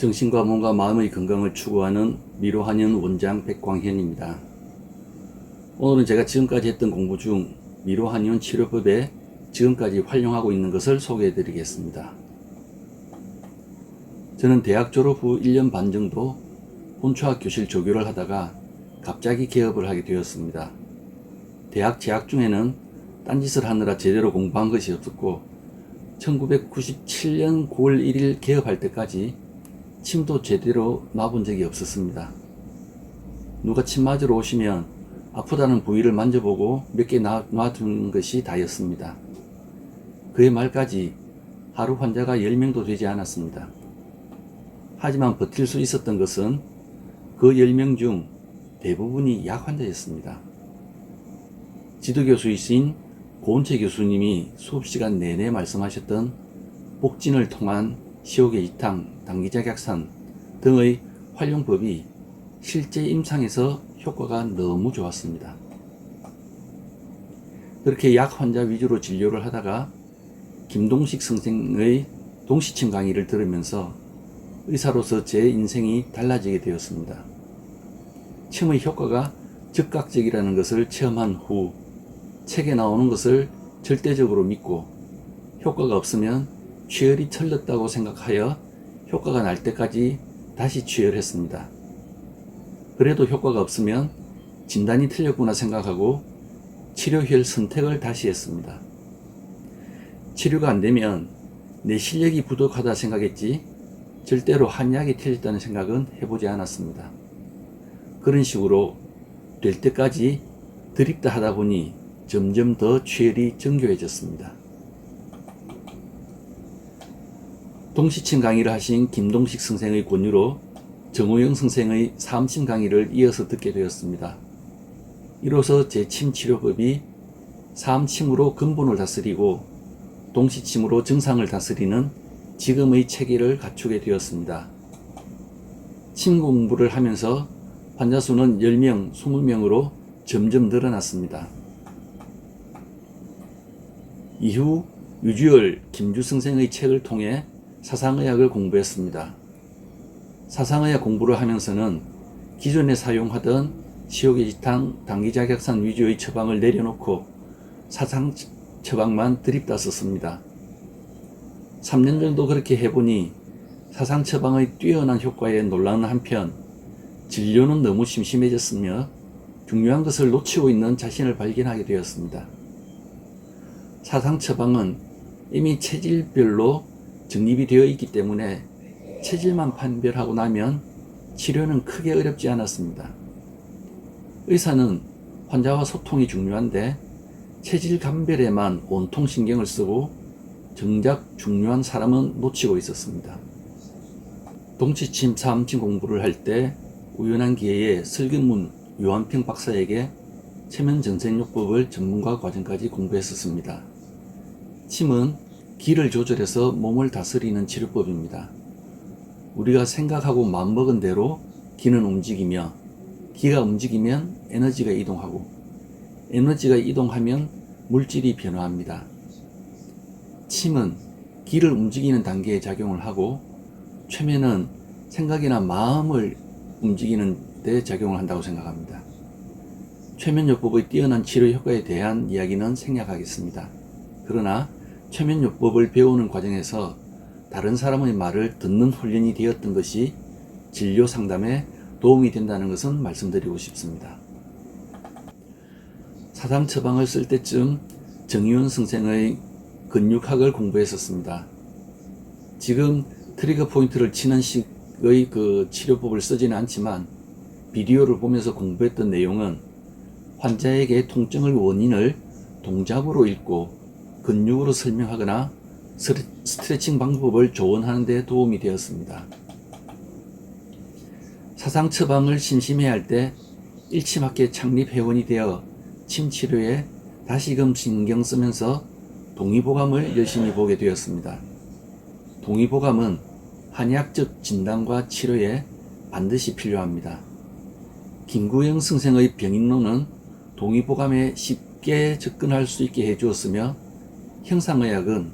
정신과 몸과 마음의 건강을 추구하는 미로한연 원장 백광현입니다. 오늘은 제가 지금까지 했던 공부 중 미로한연 치료법에 지금까지 활용하고 있는 것을 소개해 드리겠습니다. 저는 대학 졸업 후 1년 반 정도 혼초학 교실 조교를 하다가 갑자기 개업을 하게 되었습니다. 대학 재학 중에는 딴짓을 하느라 제대로 공부한 것이 없었고 1997년 9월 1일 개업할 때까지 침도 제대로 놔본 적이 없었습니다. 누가 침 맞으러 오시면 아프다는 부위를 만져보고 몇 개 놔두는 것이 다였습니다. 그의 말까지 하루 환자가 10명도 되지 않았습니다. 하지만 버틸 수 있었던 것은 그 10명 중 대부분이 약 환자였습니다. 지도교수이신 고은채 교수님이 수업시간 내내 말씀하셨던 복진을 통한 시옥의 이탕, 당기작약산 등의 활용법이 실제 임상에서 효과가 너무 좋았습니다. 그렇게 약 환자 위주로 진료를 하다가 김동식 선생의 동시침 강의를 들으면서 의사로서 제 인생이 달라지게 되었습니다. 침의 효과가 즉각적이라는 것을 체험한 후 책에 나오는 것을 절대적으로 믿고 효과가 없으면 취열이 틀렸다고 생각하여 효과가 날 때까지 다시 취열했습니다. 그래도 효과가 없으면 진단이 틀렸구나 생각하고 치료혈 선택을 다시 했습니다. 치료가 안 되면 내 실력이 부족하다 생각했지 절대로 한약이 틀렸다는 생각은 해보지 않았습니다. 그런 식으로 될 때까지 드립다 하다 보니 점점 더 취열이 정교해졌습니다. 동시침 강의를 하신 김동식 선생의 권유로 정호영 선생의 삼침 강의를 이어서 듣게 되었습니다. 이로써 제침 치료법이 삼침으로 근본을 다스리고 동시침으로 증상을 다스리는 지금의 체계를 갖추게 되었습니다. 침 공부를 하면서 환자 수는 10명, 20명으로 점점 늘어났습니다. 이후 유주열 김주 선생의 책을 통해 사상의학을 공부했습니다. 사상의학 공부를 하면서는 기존에 사용하던 시옥의 지탕, 당기작약산 위주의 처방을 내려놓고 사상 처방만 드립다 썼습니다. 3년 정도 그렇게 해보니 사상 처방의 뛰어난 효과에 놀라는 한편 진료는 너무 심심해졌으며 중요한 것을 놓치고 있는 자신을 발견하게 되었습니다. 사상 처방은 이미 체질별로 정립이 되어 있기 때문에 체질만 판별하고 나면 치료는 크게 어렵지 않았습니다. 의사는 환자와 소통이 중요한데 체질 감별에만 온통 신경을 쓰고 정작 중요한 사람은 놓치고 있었습니다. 동치침, 사암침 공부를 할 때 우연한 기회에 설경문 요한평 박사에게 체면 전생요법을 전문가 과정까지 공부했었습니다. 침은 기를 조절해서 몸을 다스리는 치료법입니다. 우리가 생각하고 마음먹은 대로 기는 움직이며 기가 움직이면 에너지가 이동하고 에너지가 이동하면 물질이 변화합니다. 침은 기를 움직이는 단계에 작용을 하고 최면은 생각이나 마음을 움직이는 데 작용을 한다고 생각합니다. 최면요법의 뛰어난 치료 효과에 대한 이야기는 생략하겠습니다. 그러나 최면요법을 배우는 과정에서 다른 사람의 말을 듣는 훈련이 되었던 것이 진료 상담에 도움이 된다는 것은 말씀드리고 싶습니다. 사상 처방을 쓸 때쯤 정의원 선생의 근육학을 공부했었습니다. 지금 트리거 포인트를 치는 식의 그 치료법을 쓰지는 않지만 비디오를 보면서 공부했던 내용은 환자에게 통증의 원인을 동작으로 읽고 근육으로 설명하거나 스트레칭 방법을 조언하는 데 도움이 되었습니다. 사상 처방을 심심해 할 때 일치맞게 창립 회원이 되어 침 치료에 다시금 신경 쓰면서 동의보감을 열심히 보게 되었습니다. 동의보감은 한의학적 진단과 치료에 반드시 필요합니다. 김구영 선생의 병인론은 동의보감에 쉽게 접근할 수 있게 해주었으며 형상의학은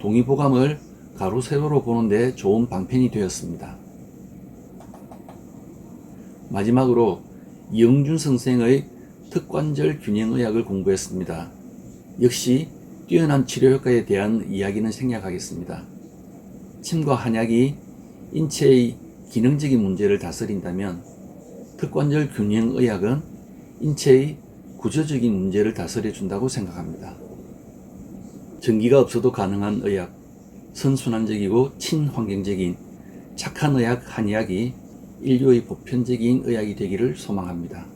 동의보감을 가로 세로로 보는데 좋은 방편이 되었습니다. 마지막으로 이영준 선생의 특관절 균형의학을 공부했습니다. 역시 뛰어난 치료 효과에 대한 이야기는 생략하겠습니다. 침과 한약이 인체의 기능적인 문제를 다스린다면 특관절 균형의학은 인체의 구조적인 문제를 다스려 준다고 생각합니다. 전기가 없어도 가능한 의학, 선순환적이고 친환경적인 착한 의학 한의학이 인류의 보편적인 의학이 되기를 소망합니다.